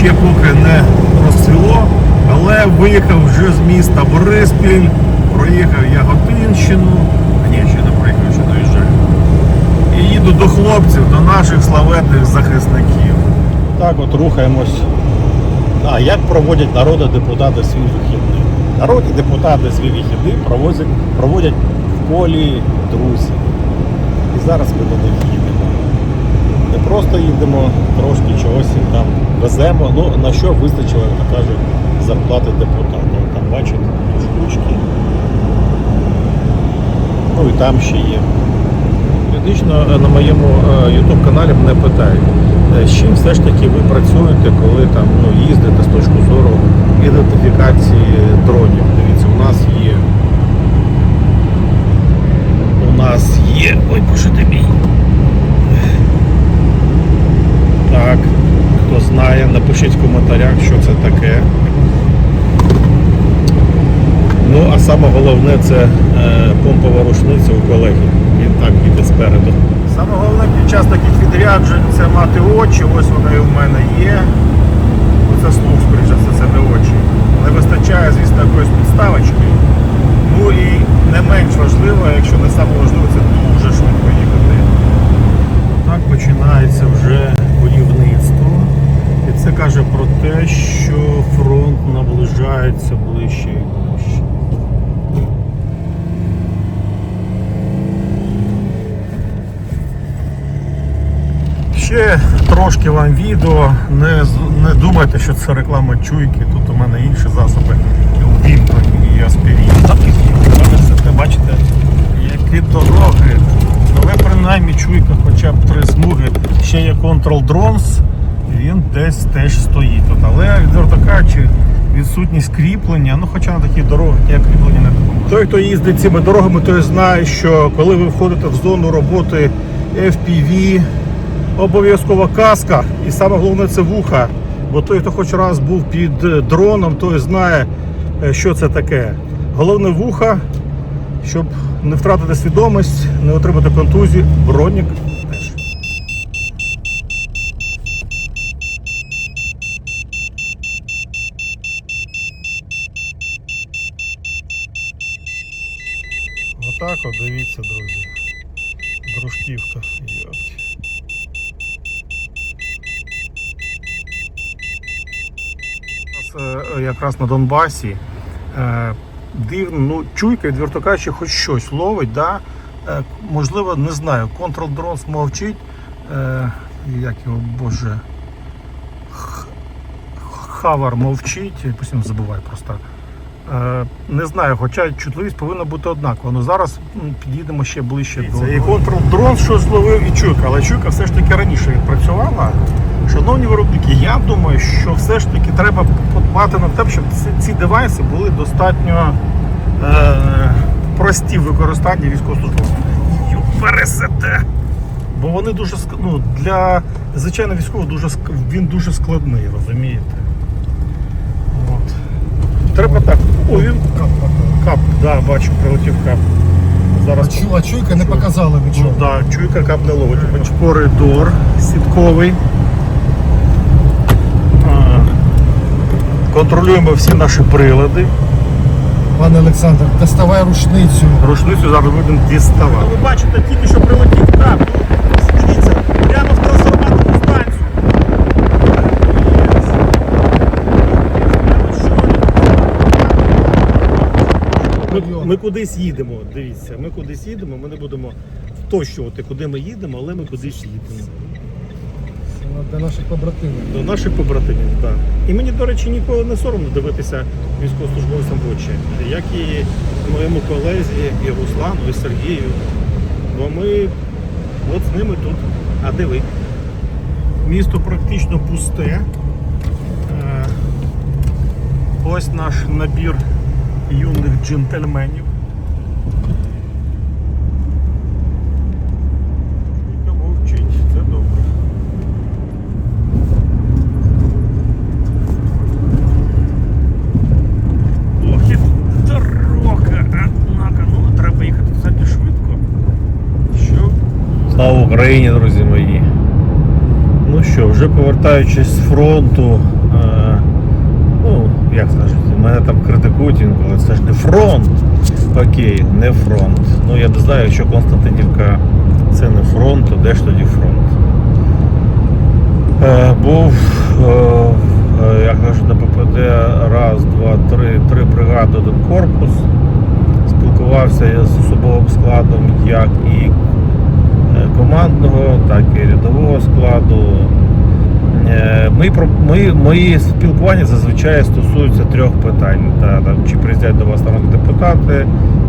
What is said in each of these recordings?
ще поки не розцвіло, але виїхав вже з міста Бориспіль, проїхав Яготинщину. А ні, ще не проїхав, ще доїжджаю. І їду до хлопців, до наших славетних захисників. Так от рухаємось. А як проводять народи депутати свій вихідний? Народні депутати свій вихідний проводять, проводять в колі друзів. І зараз ми до них їдемо. Не просто їдемо, трошки чогось їм там веземо. Ну, на що вистачило, як то зарплати депутатів. Там бачите, штучки. Ну і там ще є. Періодично е, на моєму YouTube каналі мене питають, е, з чим все ж таки ви працюєте, коли там ну, їздите з точки зору ідентифікації дронів. Дивіться, у нас є. У нас є. Ой, боже ти мій. Так, знає, напишіть в коментарях, що це таке. Ну, а саме головне це е, помпова рушниця у колеги. Він так іде спереду. Саме головне під час таких відряджень це мати очі. Ось вони у мене є. Це слух, скоріше, це не очі. Не вистачає, звісно, якоїсь підставочки. Ну і не менш важливо, якщо не саме важливо, це дуже швидко їхати. Так починається вже будівництво. Це каже про те, що фронт наближається ближче і ближче. Ще трошки вам відео. Не, не думайте, що це реклама чуйки. Тут у мене інші засоби увімкнені і аспірін. Бачите, які дороги. Але принаймні чуйка хоча б три смуги. Ще є Control Drones, він десь теж стоїть тут. Але відверто кажучи, відсутність кріплення, ну хоча на таких дорогах ніяк кріплення не допоможе. Той, хто їздить цими дорогами, той знає, що коли ви входите в зону роботи FPV, обов'язкова каска, і саме головне це вуха. Бо той, хто хоч раз був під дроном, той знає, е, що це таке. Головне вуха, щоб не втратити свідомість, не отримати контузію, бронік Отак от дивіться, друзі. Дружківка. Йопті. Зараз, е, якраз на Донбасі. Е, Дивно, ну чуйка, відверто кажучи, хоч щось ловить, да? Е, можливо, не знаю, Control Drones мовчить. Е, Як його, боже. Хавар мовчить, постійно забуваю просто. Е, Не знаю, хоча чутливість повинна бути однакова. Ну зараз м, підійдемо ще ближче до. І Drone щось зловив і чуйка, але чуйка все ж таки раніше відпрацювала. Шановні виробники, я думаю, що все ж таки треба подбати над тим, щоб ці, ці девайси були достатньо е, прості в використанні військовослужбовців. Пересете! Бо вони дуже ну, для звичайно військового дуже він дуже складний, розумієте? От. Треба так. О, він кап, кап, да, бачу, прилетів кап. Зараз А, чу, а чуйка не показала Ну, нічого. да, чуйка кап не ловить. Бач, Коридор сітковий. А, Контролюємо всі наші прилади. Пане Олександр, доставай рушницю. Рушницю зараз будемо діставати. Ви бачите, тільки що прилетів кап. Дивіться, прямо в трансформаторну станцію. Ми, кудись їдемо, дивіться, ми кудись їдемо, ми не будемо втощувати, куди ми їдемо, але ми кудись їдемо. Для наших побратимів. До наших побратимів, так. І мені, до речі, ніколи не соромно дивитися військовослужбовцям в очі, як і моєму колезі, і Руслану, і Сергію. Бо ми от з ними тут. А де ви? Місто практично пусте. Е, Ось наш набір юних джентльменів. Україні, друзі мої! Ну що, вже повертаючись з фронту, як скажуть, мене там критикують інколи, це ж не фронт. Окей, не фронт. Ну я не знаю, якщо Константинівка це не фронт, то де ж тоді фронт? Е, був, е, е, як кажуть, на ППД раз, два, три, три бригади, один корпус. Спілкувався я з особовим складом як і е, командного, так і рядового складу. Ми, ми, мої спілкування зазвичай стосуються трьох питань. Та, там, чи приїздять до вас народні депутати,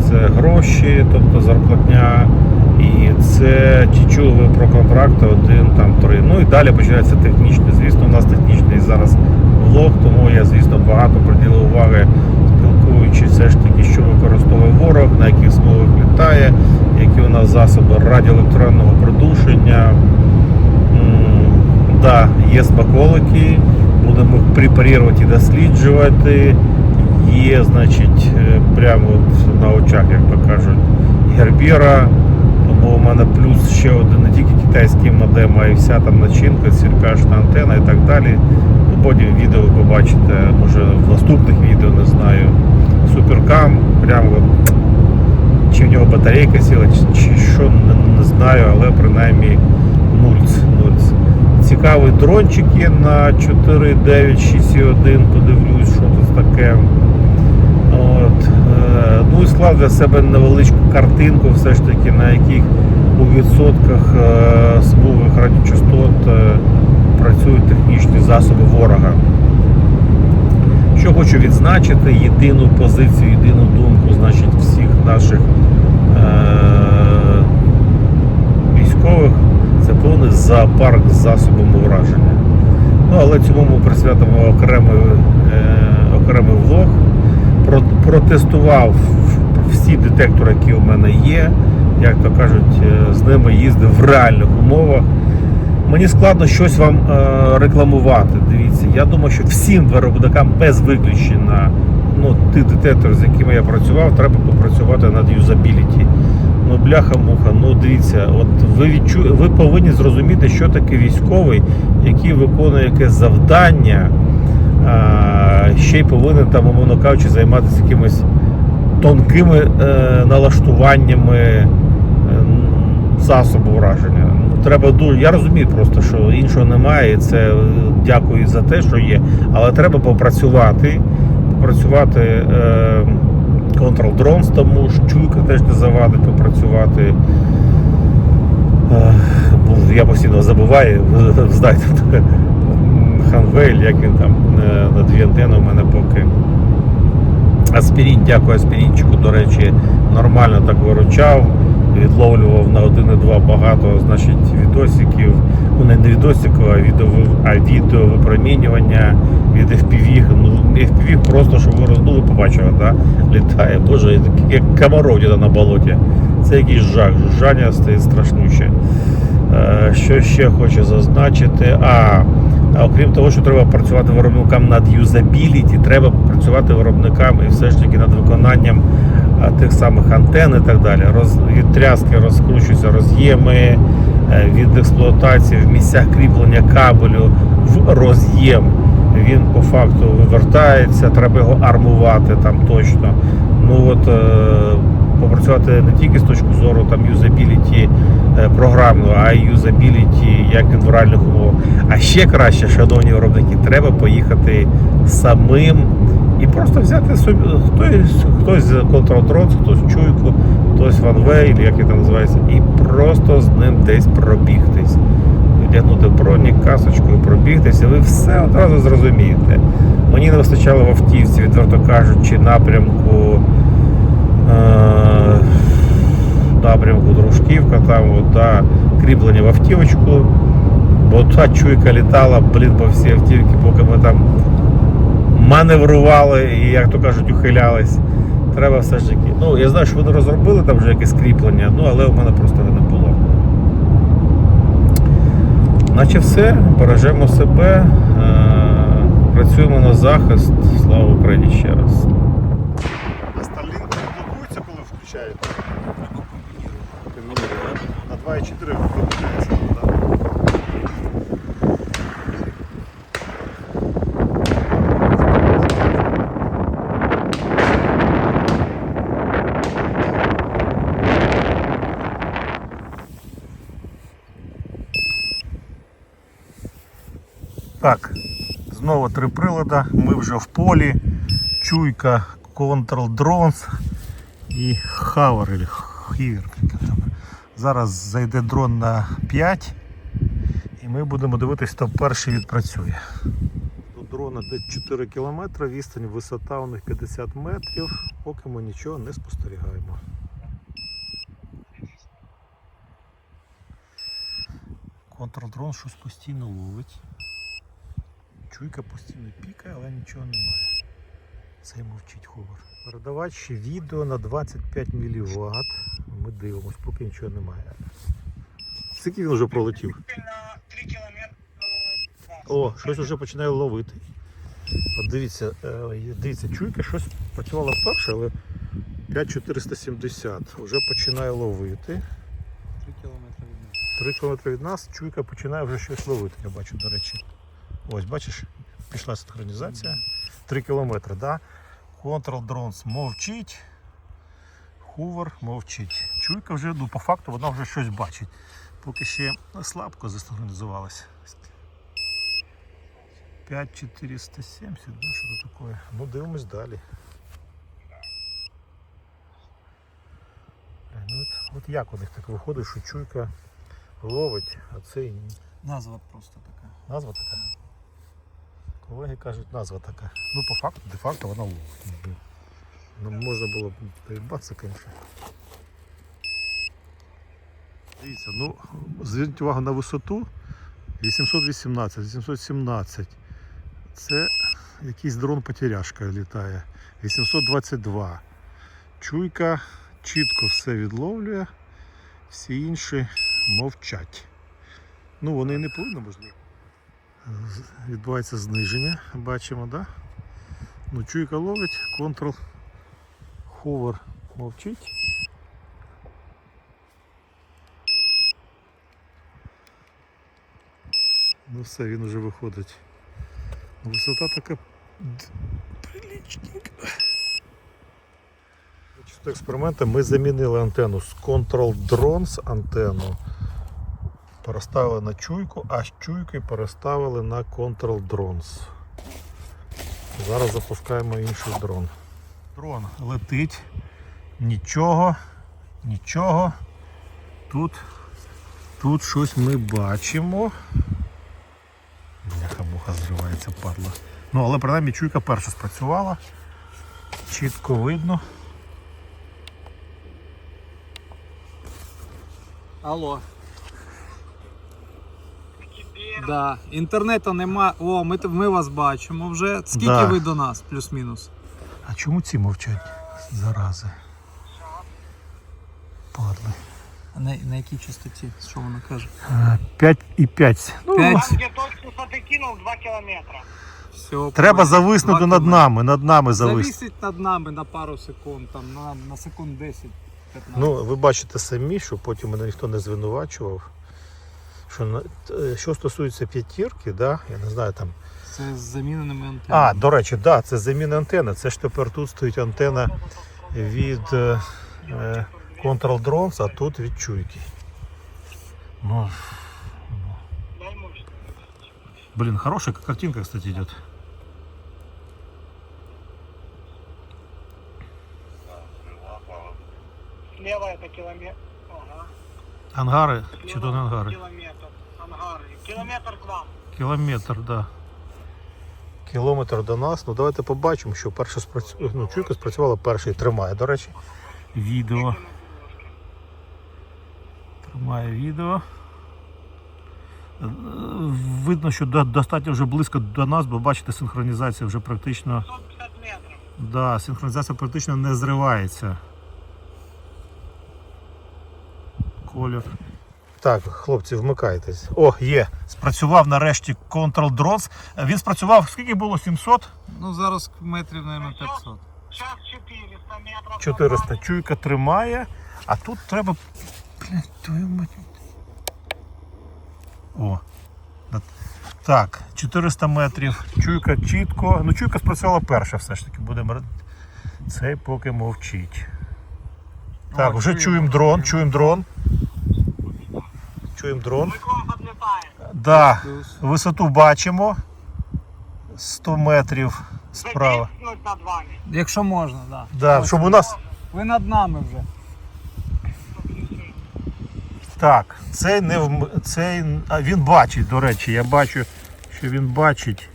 це гроші, тобто зарплатня, і це чи чули ви про контракти один, там три. Ну і далі починається технічне. Звісно, у нас технічний зараз влог, тому я, звісно, багато приділив уваги, спілкуючись все ж таки, що використовує ворог, на яких смугах літає, які у нас засоби радіоелектронного придушення. Да, є смаколики, будемо їх препарувати і досліджувати. Є, значить, е, прямо от на очах, як то кажуть, гербіра. Тому у мене плюс ще один не тільки китайський модем, а й вся там начинка, сірпяшна антена і так далі. Ну, Потім відео ви побачите, може в наступних відео, не знаю. Суперкам, прямо от, чи в нього батарейка сіла, чи що, не, не знаю, але принаймні нульц. нульц. Цікавий дрончик є на 496,1, подивлюсь, що тут таке. От. е, Ну і склав для себе невеличку картинку, все ж таки, на яких у відсотках е, радіочастот е, працюють технічні засоби ворога. Що хочу відзначити, єдину позицію, єдину думку значить, всіх наших військових зоопарк з засобами враження. Ну, але цьому ми присвятимо окремий, е- окремий влог. Про- протестував всі детектори, які у мене є. Як то кажуть, е, з ними їздив в реальних умовах. Мені складно щось вам е, рекламувати. Дивіться, я думаю, що всім виробникам без виключення ну, тих детекторів, з якими я працював, треба попрацювати над юзабіліті. Ну, бляха-муха, ну дивіться, от ви відчу... ви повинні зрозуміти, що таке військовий, який виконує якесь завдання, а, ще й повинен там, умовно кажучи, займатися якимись тонкими е, налаштуваннями е, засобу враження. Ну, Треба дуже. Я розумію просто, що іншого немає, і це е, дякую за те, що є. Але треба попрацювати, попрацювати е, Control Drones, тому чуйка теж не завадить попрацювати. Я постійно забуваю, знаєте, Ханвель, як він там е, на дві антени у мене поки. Аспірін, дякую аспірінчику, до речі, нормально так виручав. Відловлював на 1,2 багато значить, відосиків. Ну не відосиків, а відео, а відео випромінювання від FPV. Ну, FPV просто, щоб ви роздули, побачили, да? літає. Боже, як комаров діда на болоті. Це якийсь жах. Жужжання стоїть страшнуще. Е, Що ще хочу зазначити? А, окрім того, що треба працювати виробникам над юзабіліті, треба працювати виробникам і все ж таки над виконанням тих самих антен і так далі. Роз, від тряски розкручуються роз'єми, від експлуатації в місцях кріплення кабелю в роз'єм. Він по факту вивертається, треба його армувати там точно. Ну от е, попрацювати не тільки з точки зору там юзабіліті е, програмного, а й юзабіліті як він в реальних умовах. А ще краще, шановні виробники, треба поїхати самим і просто взяти собі хтось, хтось Control хтось чуйку, хтось OneWay, як він там називається, і просто з ним десь пробігтись. Вдягнути бронік, касочку і пробігтися, ви все одразу зрозумієте. Мені не вистачало в автівці, відверто кажучи, напрямку е, напрямку Дружківка, там от, кріплення в автівочку. Бо та чуйка літала, блін, по всій автівці, поки ми там маневрували і, як то кажуть, ухилялись. Треба все ж таки. Ну, я знаю, що вони розробили там вже якесь кріплення, ну але у мене просто не було. Наче все, бережемо себе, е, працюємо на захист. Слава Україні ще раз. А Starlink блокується, коли включаєте? На 2,4 виключається, так? Так, знову прилади. Ми вже в полі. Чуйка, Control Drones і Хавер. Зараз зайде дрон на 5 і ми будемо дивитися, хто перший відпрацює. До дрона десь 4 км, відстань, висота у них 50 метрів, поки ми нічого не спостерігаємо. Контрдрон щось постійно ловить. Чуйка постійно пікає, але нічого немає. Цей мовчить ховер. Передавач ще відео на 25 мВт. Ми дивимось, поки нічого немає. Скільки він вже пролетів? на 3 кілометри. О, щось вже починає ловити. От дивіться, е, дивіться, чуйка щось працювала перше, але 5470 вже починає ловити. 3 кілометри від нас. 3 км від нас чуйка починає вже щось ловити, я бачу, до речі. Ось, бачиш, пішла синхронізація. 3 км, да? Control Drones мовчить. Хувер мовчить. Чуйка вже, ну, по факту, вона вже щось бачить. Поки ще слабко засинхронізувалася. 5470, да, що це таке? Ну, дивимось далі. Е, Ну, от, от як у них так виходить, що чуйка ловить, а цей ні. Назва просто така. Назва така. Колеги кажуть, назва така. Ну, по факту, де-факто вона ловить. Якби. Ну, можна було б доїбатися, звісно. Дивіться, ну, зверніть увагу на висоту 818, 817. Це якийсь дрон потеряшка літає. 822. Чуйка чітко все відловлює, всі інші мовчать. Ну, вони не повинні, можливо. Відбувається зниження, бачимо, да? Ну, чуйка ловить, контрол, ховер мовчить. Ну все, він уже виходить. Висота така приличненька. Чисто ми замінили антенну з Control Drones антенну. Переставили на чуйку, а з чуйки переставили на Control Drones. Зараз запускаємо інший дрон. Дрон летить. Nічого, нічого. Тут, тут щось ми бачимо. Бляха-муха зривається падла. Ну, але принаймні чуйка перша спрацювала. Чітко видно. Алло. Да. Інтернету нема. О, ми, ми вас бачимо вже. Скільки Да. ви до нас, плюс-мінус? А чому ці мовчать? Зарази. Падли. На, на якій частоті? Що вона каже? 5 і 5. Ну, П'ять. Там, де точку закинув 2 кілометри. Все, Треба зависнути Два над нами, над нами зависнути. Завісить над нами на пару секунд, там, на, на секунд 10-15. Ну, ви бачите самі, що потім мене ніхто не звинувачував. Що, на- е, що стосується п'ятірки, да, я не знаю там. Це з заміненими антенами. А, до речі, да, це заміна антени. Це ж тепер тут стоїть антена від е, е, Control Drones, а тут від чуйки. Ну, Дай мощь. блин, хорошая картинка, кстати, идет. Слева это километр. Ага. Ангары, чи то не ангари? Километр. Ангары. Километр к вам. Кілометр, да. Кілометр до нас. Ну давайте побачимо, що перша спрацю... ну, чуйка спрацювала перший. Тримає, до речі. Відео. Тримає відео. Видно, що достатньо вже близько до нас, бо бачите, синхронізація вже практично. 150 метров. Да, синхронізація практично не зривається. Колір. Так, хлопці, вмикайтесь. О, є. Спрацював нарешті Control Drones. Він спрацював, скільки було? 700? Ну зараз метрів, мабуть, 500. Сейчас 400 метров. 400. Чуйка тримає. А тут треба. Блядь, твою мать. О. Так, 400 метрів. Чуйка чітко. Ну, чуйка спрацювала перша все ж таки. Будемо. Цей поки мовчить. Так, вже чуємо, дрон, чуємо дрон. Чуємо дрон. Да, висоту бачимо. 100 метрів справа. Якщо можна, так. Да, щоб у нас. Ви над нами вже. Так, цей не в цей. А він бачить, до речі, я бачу, що він бачить.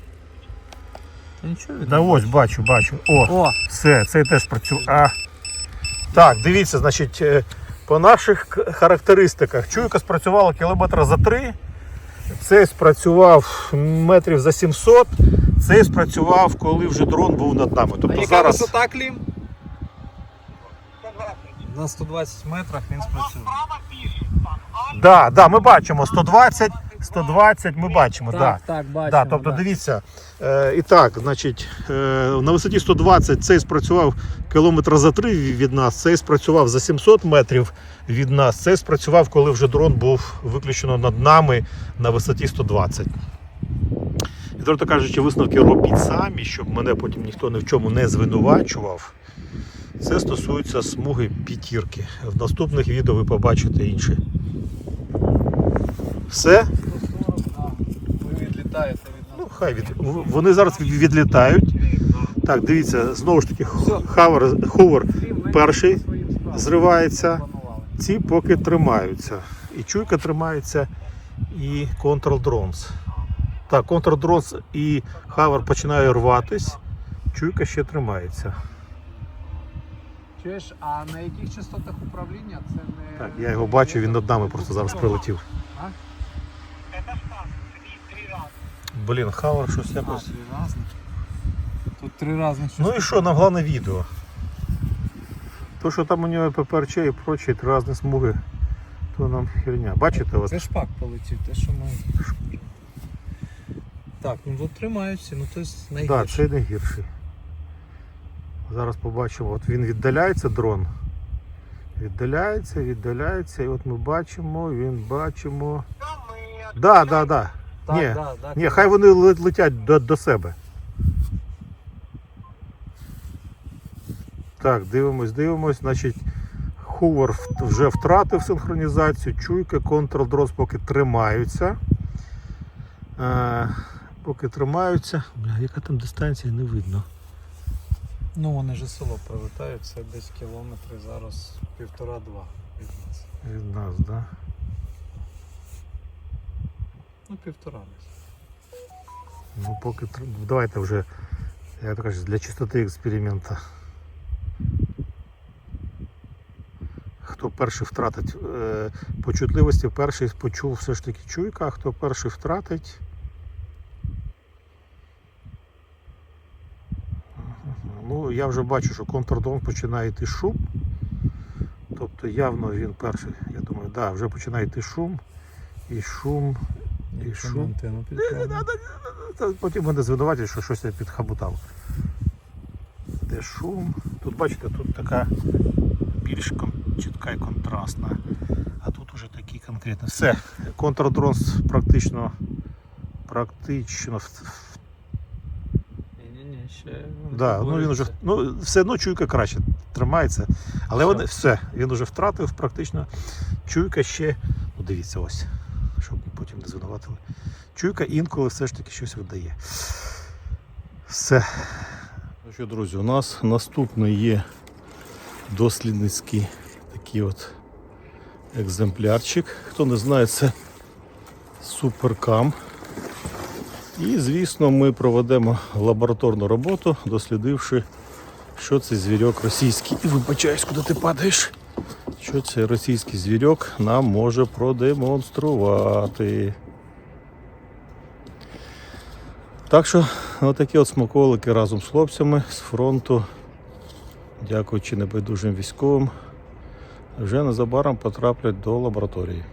Та нічого. Да ось бачу, бачу. О, О, все, цей теж працює. А. Так, дивіться, значить, е, по наших характеристиках. Чуйка спрацювала кілометра за 3, цей спрацював метрів за 700, цей спрацював, коли вже дрон був над нами. а Тобто яка зараз. висота клім? На 120 метрах він спрацює. Там. А Да, да, ми бачимо 120, 120 ми бачимо. Да. Так, так, бачимо. Да, тобто дивіться, е, і так, значить, е, на висоті 120 цей спрацював кілометра за 3 від нас, цей спрацював за 700 метрів від нас, цей спрацював, коли вже дрон був виключено над нами на висоті 120. І тобто кажучи, висновки робіть самі, щоб мене потім ніхто ні в чому не звинувачував. Це стосується смуги п'ятірки. В наступних відео ви побачите інші. Все? Ви від нас. Ну, хай від... вони зараз відлітають. Так, дивіться, знову ж таки, хавер, ми перший зривається. Ці поки тримаються. І чуйка тримається, і Control Drones. Так, Control Drones і хавер починає рватись. Чуйка ще тримається. Чуєш, а на яких частотах управління це не. Так, я його бачу, він над нами просто зараз прилетів. это штат. Три, три раза. Блін, хавер щось А, якось. три разних. Тут три разних Ну і що, нам головне відео. То, що там у нього ППРЧ і прочі три різні смуги, то нам херня. Бачите, от Це шпак полетів, те, що ми. Так, ну от тримаються, ну то есть Так, найгірше. це не гірший. Зараз побачимо. От він віддаляється дрон. Віддаляється, віддаляється, і от ми бачимо, він бачимо. Да, да, да. Так, ні, да, так. ні, хай вони летять до, до себе. Так, дивимось, дивимось. Значить, Хувер вже втратив синхронізацію, чуйка, Control Drones поки тримаються. Е, поки тримаються. Бля, яка там дистанція, не видно. Ну вони ж село прилетають, це десь кілометри зараз півтора-два від нас. Від нас, так? Да? Ну, півтора десь. Ну, поки давайте вже, я так кажу, для чистоти експерименту. Хто перший втратить е, почутливості, перший почув все ж таки чуйка, а хто перший втратить. Ну, я вже бачу, що контрдон починає йти шум. Тобто явно він перший, я думаю, да, вже починає йти шум. І шум, і шум. антенну. Потім мене звинуватять, що щось я підхабутав. Де шум. Тут бачите, тут така більш чітка і контрастна. А тут уже такі конкретні. Все, контрдрон практично практично Ні-ні-ні, ще. да, ну він уже ну, все одно чуйка краще тримається. Але Все. вони все, він уже втратив практично. Чуйка ще, ну дивіться ось, щоб потім не звинуватили. Чуйка інколи все ж таки щось видає. Все. Ну що, друзі, у нас наступний є дослідницький такий от екземплярчик. Хто не знає, це суперкам. І, звісно, ми проведемо лабораторну роботу, дослідивши, що цей звірок російський. І вибачаюсь, куди ти падаєш. Що цей російський звірьок нам може продемонструвати. Так що, отакі от смаколики разом з хлопцями з фронту, дякуючи небайдужим військовим, вже незабаром потраплять до лабораторії.